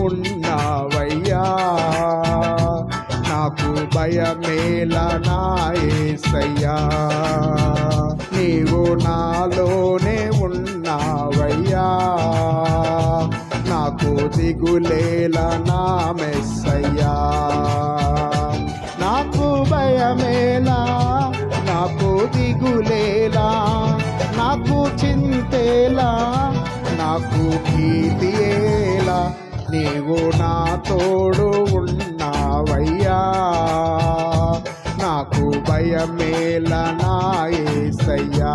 ఉన్నావయ్యా నాకు భయమేలా నాయసయ్యా నీవు నాలోనే ఉన్నావయ్యా. నాకు దిగులేలా నా మెస్సయ్యా. నాకు భయమేలా నాకు దిగులేలా నాకు చింతేలా నాకు భీతియేలా నీవు నా తోడు ఉన్నావయ్యా. నాకు భయమేలా నా ఏసయ్యా.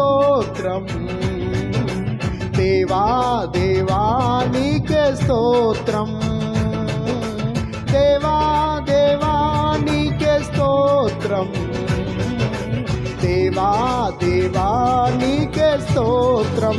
స్తోత్రం దేవా దేవా నీకే స్తోత్రం. దేవా దేవా నీకే స్తోత్రం. దేవా దేవా నీకే స్తోత్రం.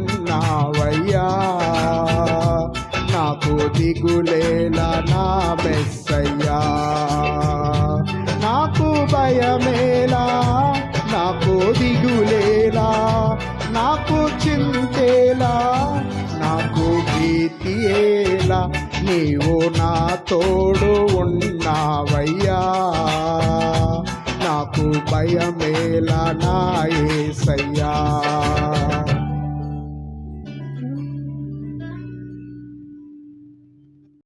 దిగులేలా నా మెస్సయ్యా? నాకు భయమేలా నాకు దిగులేలా నాకు చింతేలా నాకు భీతియేలా నీవు నా తోడు ఉన్నావయ్యా. నాకు భయమేలా నా ఏసయ్యా.